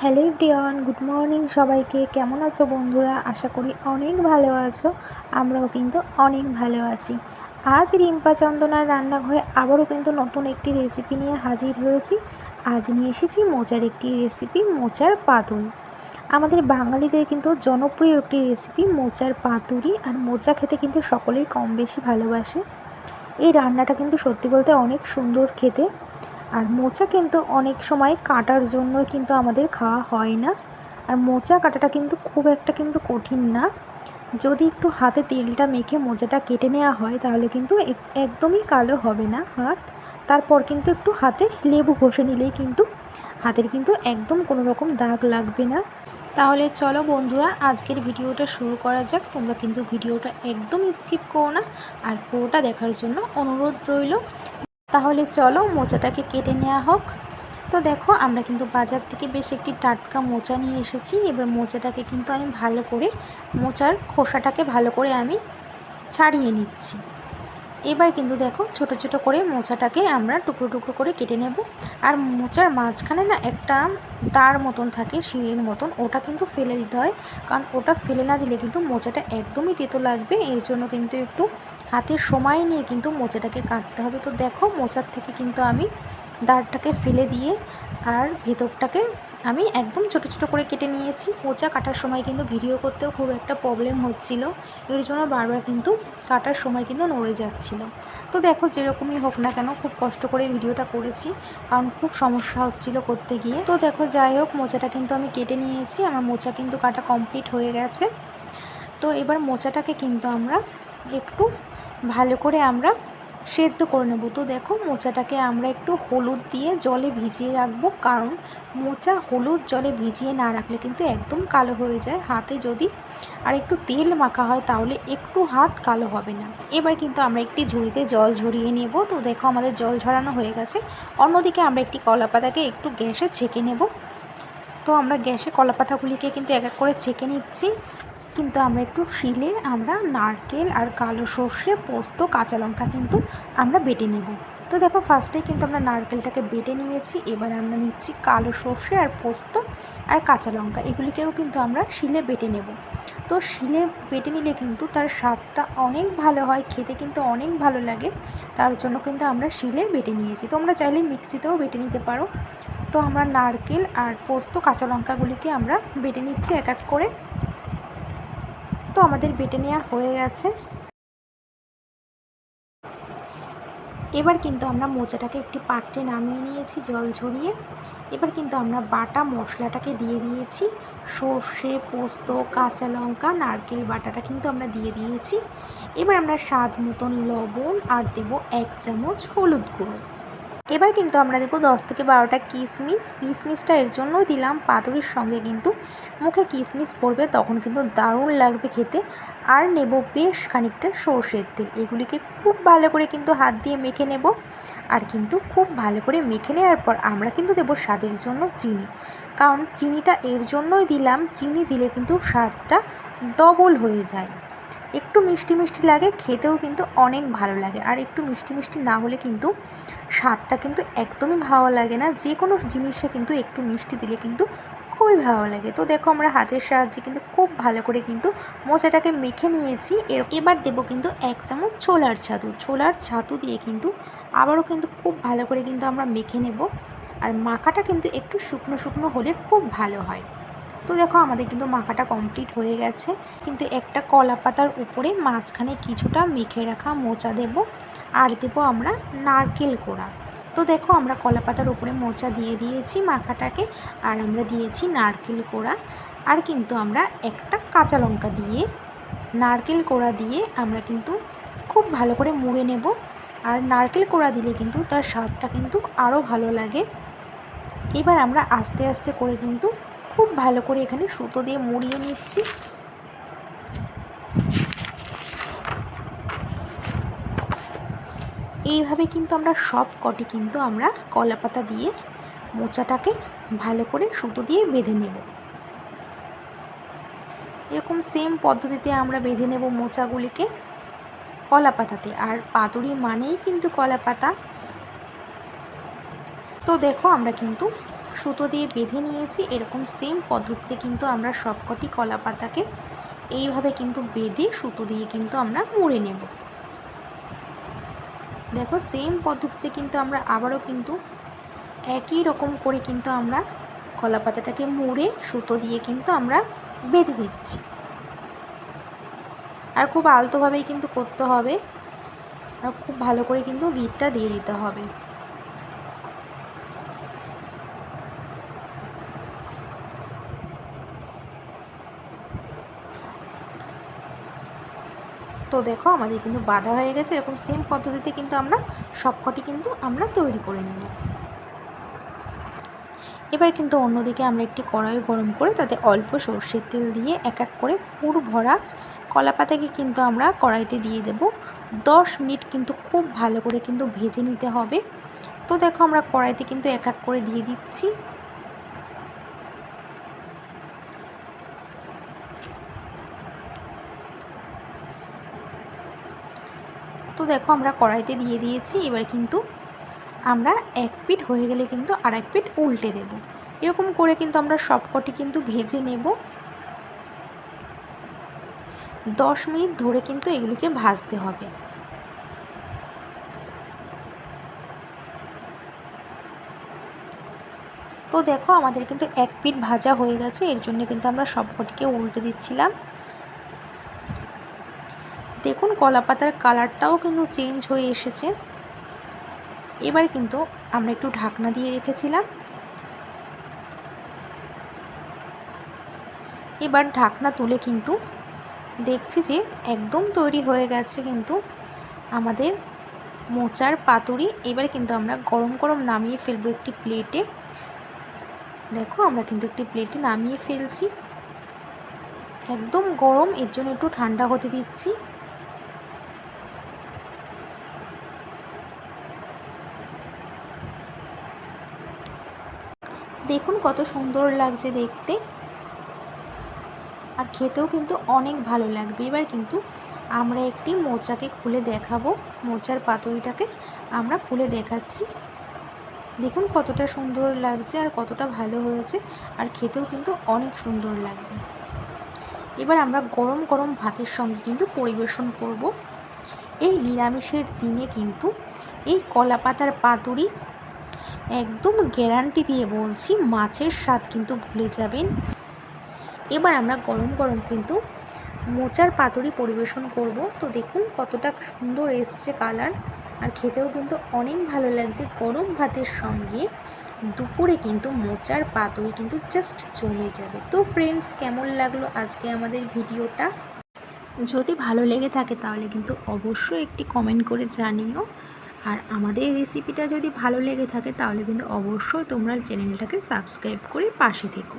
Hello ডিয়ান good morning সবাইকে। কেমন আছো বন্ধুরা? আশা করি অনেক ভালো আছো। আমরাও কিন্তু অনেক ভালো আছি। আজ রিম্পা চন্দনার রান্নাঘরে আবারও কিন্তু নতুন একটি রেসিপি নিয়ে হাজির হয়েছি। আজ নিয়ে এসেছি মোচার একটি রেসিপি মোচার পাতুরি। আমাদের বাঙালিদের কিন্তু জনপ্রিয় একটি রেসিপি মোচার পাতুরি। আর মোচা খেতে কিন্তু সকলেই কম বেশি ভালোবাসে। এই রান্নাটা কিন্তু সত্যি বলতে অনেক সুন্দর খেতে। আর মোচা কিন্তু অনেক সময় কাটার জন্য কিন্তু আমাদের খাওয়া হয় না। আর মোচা কাটাটা কিন্তু খুব একটা কিন্তু কঠিন না। যদি একটু হাতে তেলটা মেখে মোচাটা কেটে নেওয়া হয়, তাহলে কিন্তু একদমই কালো হবে না হাত। তারপর কিন্তু একটু হাতে লেবু ঘষে নিলেই কিন্তু হাতের কিন্তু একদম কোনো রকম দাগ লাগবে না। তাহলে চলো বন্ধুরা, আজকের ভিডিওটা শুরু করা যাক। তোমরা কিন্তু ভিডিওটা একদম স্কিপ করো না। আর পুরোটা দেখার জন্য অনুরোধ রইল। তাহলে চলো মোচাটাকে কেটে নেওয়া হোক। তো দেখো, আমরা কিন্তু বাজার থেকে বেশ একটি টাটকা মোচা নিয়ে এসেছি। এবার মোচাটাকে কিন্তু আমি ভালো করে, মোচার খোসাটাকে ভালো করে আমি ছাড়িয়ে নিচ্ছি। এবার কিন্তু দেখো ছোট ছোট করে মোচাটাকে আমরা টুকরো টুকরো করে কেটে নেব। আর মোচার মাঝখানে না একটা তার মতন থাকে, সিঁড়ির মতন। ওটা কিন্তু ফেলে দিতে হয়। কারণ ওটা ফেলে না দিলে কিন্তু মোচাটা একদমই তেতো লাগবে। এই জন্য কিন্তু একটু হাতে সময় নিয়ে কিন্তু মোচাটাকে কাটতে হবে। তো দেখো মোচার থেকে কিন্তু আমি দাঁড়টাকে ফেলে দিয়ে আর ভেতরটাকে আমি একদম ছোট ছোট করে কেটে নিয়েছি। মোচা কাটার সময় কিন্তু ভিডিও করতেও খুব একটা প্রবলেম হচ্ছিল। এর জন্য বারবার কিন্তু কাটার সময় কিন্তু নড়ে যাচ্ছিল। তো দেখো যেরকমই হোক না কেন খুব কষ্ট করে ভিডিওটা করেছি, কারণ খুব সমস্যা হচ্ছিল করতে গিয়ে। তো দেখো যাই হোক, মোচাটা কিন্তু আমি কেটে নিয়েছি। আমার মোচা কিন্তু কাটা কমপ্লিট হয়ে গেছে। তো এবার মোচাটাকে কিন্তু আমরা একটু ভালো করে আমরা সেদ্ধ করে নেব। তো দেখো, মোচাটাকে আমরা একটু হলুদ দিয়ে জলে ভিজিয়ে রাখব। কারণ মোচা হলুদ জলে ভিজিয়ে না রাখলে কিন্তু একদম কালো হয়ে যায়। হাতে যদি আর একটু তেল মাখা হয়, তাহলে একটু হাত কালো হবে না। এবার কিন্তু আমরা একটি ঝুড়িতে জল ঝরিয়ে নেব। তো দেখো, আমাদের জল ঝরানো হয়ে গেছে। অন্যদিকে আমরা একটি কলা পাতাকে একটু গ্যাসে ছেঁকে নেব। তো আমরা গ্যাসে কলা পাতাগুলিকে কিন্তু এক এক করে ছেঁকে নিচ্ছি। কিন্তু আমরা একটু শিলে আমরা নারকেল আর কালো সর্ষে, পোস্ত, কাঁচা লঙ্কা কিন্তু আমরা বেটে নেব। তো দেখো ফার্স্টেই কিন্তু আমরা নারকেলটাকে বেটে নিয়েছি, এবার আমরা নিচ্ছি কালো সর্ষে আর পোস্ত আর কাঁচা লঙ্কা। এগুলিকেও কিন্তু আমরা শিলে বেটে নেব। তো শিলে বেটে নিলে কিন্তু তার স্বাদটা অনেক ভালো হয়, খেতে কিন্তু অনেক ভালো লাগে। তার জন্য কিন্তু আমরা শিলে বেটে নিয়েছি। তোমরা চাইলে মিক্সিতেও বেটে নিতে পারো। তো আমরা নারকেল আর পোস্ত, কাঁচা লঙ্কাগুলিকে আমরা বেটে নিচ্ছি এক এক করে। তো আমাদের বেটে নেওয়া হয়ে গেছে। এবার কিন্তু আমরা মোচাটাকে একটি পাত্রে নামিয়ে নিয়েছি জল ঝরিয়ে। এবার কিন্তু আমরা বাটা মশলাটাকে দিয়ে দিয়েছি। সর্ষে, পোস্ত, কাঁচা লঙ্কা, নারকেল বাটাটা কিন্তু আমরা দিয়ে দিয়েছি। এবার আমরা স্বাদ মতন লবণ আর দেব এক চামচ হলুদ গুঁড়ো। এবার কিন্তু আমরা দেবো দশ থেকে বারোটা কিশমিশ কিশমিশটা এর জন্যই দিলাম পাতুরির সঙ্গে কিন্তু। মুখে কিশমিশ পড়বে, তখন কিন্তু দারুণ লাগবে খেতে। আর নেব বেশ খানিকটা সর্ষের তেল। এগুলিকে খুব ভালো করে কিন্তু হাত দিয়ে মেখে নেব। আর কিন্তু খুব ভালো করে মেখে নেওয়ার পর আমরা কিন্তু দেবো স্বাদের জন্য চিনি। কারণ চিনিটা এর জন্যই দিলাম, চিনি দিলে কিন্তু স্বাদটা ডবল হয়ে যায়। একটু মিষ্টি মিষ্টি লাগে, খেতেও কিন্তু অনেক ভালো লাগে। আর একটু মিষ্টি মিষ্টি না হলে কিন্তু স্বাদটা কিন্তু একদমই ভালো লাগে না। যে কোনো জিনিসে কিন্তু একটু মিষ্টি দিলে কিন্তু খুবই ভালো লাগে। তো দেখো আমরা হাতের সাহায্যে কিন্তু খুব ভালো করে কিন্তু মোচাটাকে মেখে নিয়েছি। এবার দেবো কিন্তু এক চামচ ছোলার ছাতু। ছোলার ছাতু দিয়ে কিন্তু আবারও কিন্তু খুব ভালো করে কিন্তু আমরা মেখে নেব। আর মাখাটা কিন্তু একটু শুকনো শুকনো হলে খুব ভালো হয়। তো দেখো আমাদের কিন্তু মাখাটা কমপ্লিট হয়ে গেছে। কিন্তু একটা কলা পাতার উপরে মাঝখানে কিছুটা মেখে রাখা মোচা দেব। আর দেবো আমরা নারকেল কোড়া। তো দেখো আমরা কলা পাতার উপরে মোচা দিয়ে দিয়েছি মাখাটাকে, আর আমরা দিয়েছি নারকেল কোড়া। আর কিন্তু আমরা একটা কাঁচা লঙ্কা দিয়ে নারকেল কোড়া দিয়ে আমরা কিন্তু খুব ভালো করে মুড়ে নেব। আর নারকেল কোড়া দিলে কিন্তু তার স্বাদটা কিন্তু আরও ভালো লাগে। এবার আমরা আস্তে আস্তে করে কিন্তু খুব ভালো করে এখানে সুতো দিয়ে মুড়িয়ে নিচ্ছি। এইভাবে কিন্তু আমরা সব কটি কিন্তু আমরা কলা পাতা দিয়ে মোচাটাকে ভালো করে সুতো দিয়ে বেঁধে নেব। এরকম সেম পদ্ধতিতে আমরা বেঁধে নেব মোচাগুলিকে কলা পাতাতে আর পাতুরি মানেই কিন্তু কলা পাতা তো দেখো আমরা কিন্তু সুতো দিয়ে বেঁধে নিয়েছি, এরকম সেম পদ্ধতিতে কিন্তু আমরা সবকটি কলা পাতাকে এইভাবে কিন্তু বেঁধে সুতো দিয়ে কিন্তু আমরা মুড়ে নেব। দেখো সেম পদ্ধতিতে কিন্তু আমরা আবারও কিন্তু একই রকম করে কিন্তু আমরা কলা পাতাটাকে মুড়ে সুতো দিয়ে কিন্তু আমরা বেঁধে দিচ্ছি। আর খুব আলতোভাবেই কিন্তু করতে হবে। আর খুব ভালো করে কিন্তু গিটটা দিয়ে দিতে হবে। তো দেখো, আমাদের কিন্তু বাধা হয়ে গেছে। এরকম সেম পদ্ধতিতে কিন্তু আমরা সবকটি কিন্তু আমরা তৈরি করে নেব। এবার কিন্তু অন্যদিকে আমরা একটি কড়াই গরম করে তাতে অল্প সর্ষের তেল দিয়ে এক এক করে পুর ভরা কলা পাতাকে কিন্তু আমরা কড়াইতে দিয়ে দেব। দশ মিনিট কিন্তু খুব ভালো করে কিন্তু ভেজে নিতে হবে। তো দেখো, আমরা কড়াইতে কিন্তু এক এক করে দিয়ে দিচ্ছি। দেখো আমরা কড়াইতে দিয়ে দিয়েছি, এবার কিন্তু আমরা এক পিঠ হয়ে গেলে কিন্তু আর এক পিঠ উল্টে দেব। এরকম করে কিন্তু আমরা সবকটি কিন্তু ভেজে নেব। দশ মিনিট ধরে কিন্তু এগুলিকে ভাজতে হবে। তো দেখো আমাদের কিন্তু এক পিঠ ভাজা হয়ে গেছে, এর জন্য কিন্তু আমরা সবকটিকে উল্টে দিচ্ছিলাম। দেখুন কলা পাতার কালারটাও কিন্তু চেঞ্জ হয়ে এসেছে। এবার কিন্তু আমরা একটু ঢাকনা দিয়ে রেখেছিলাম। এবার ঢাকনা তুলে কিন্তু দেখছি যে একদম তৈরি হয়ে গেছে কিন্তু আমাদের মোচার পাতুরি। এবার কিন্তু আমরা গরম গরম নামিয়ে ফেলব একটি প্লেটে। দেখো, আমরা কিন্তু একটি প্লেটে নামিয়ে ফেলছি। একদম গরম, এর জন্য একটু ঠান্ডা হতে দিচ্ছি। দেখুন কত সুন্দর লাগছে দেখতে। আর খেতেও কিন্তু অনেক ভালো লাগবে। এবার কিন্তু আমরা একটি মোচাকে খুলে দেখাবো। মোচার পাতুরিটাকে আমরা খুলে দেখাচ্ছি। দেখুন কতটা সুন্দর লাগছে আর কতটা ভালো হয়েছে। আর খেতেও কিন্তু অনেক সুন্দর লাগবে। এবার আমরা গরম গরম ভাতের সঙ্গে কিন্তু পরিবেশন করব। এই নিরামিষের দিনে কিন্তু এই কলা পাতার পাতুরি একদম গ্যারান্টি দিয়ে বলছি মাছের স্বাদ কিন্তু ভুলে যাবেন। এবার আমরা গরম গরম কিন্তু মোচার পাতুরি পরিবেশন করব। তো দেখুন কতটা সুন্দর এসছে কালার আর খেতেও কিন্তু অনেক ভালো লাগছে গরম ভাতের সঙ্গে। দুপুরে কিন্তু মোচার পাতুরি কিন্তু জাস্ট জমে যাবে। তো ফ্রেন্ডস কেমন লাগল আজকে আমাদের ভিডিওটা? যদি ভালো লেগে থাকে তাহলে কিন্তু অবশ্যই একটি কমেন্ট করে জানিও। আর আমাদের রেসিপিটা যদি ভালো লেগে থাকে তাহলে কিন্তু অবশ্যই তোমরা চ্যানেলটাকে সাবস্ক্রাইব করে পাশে থেকো।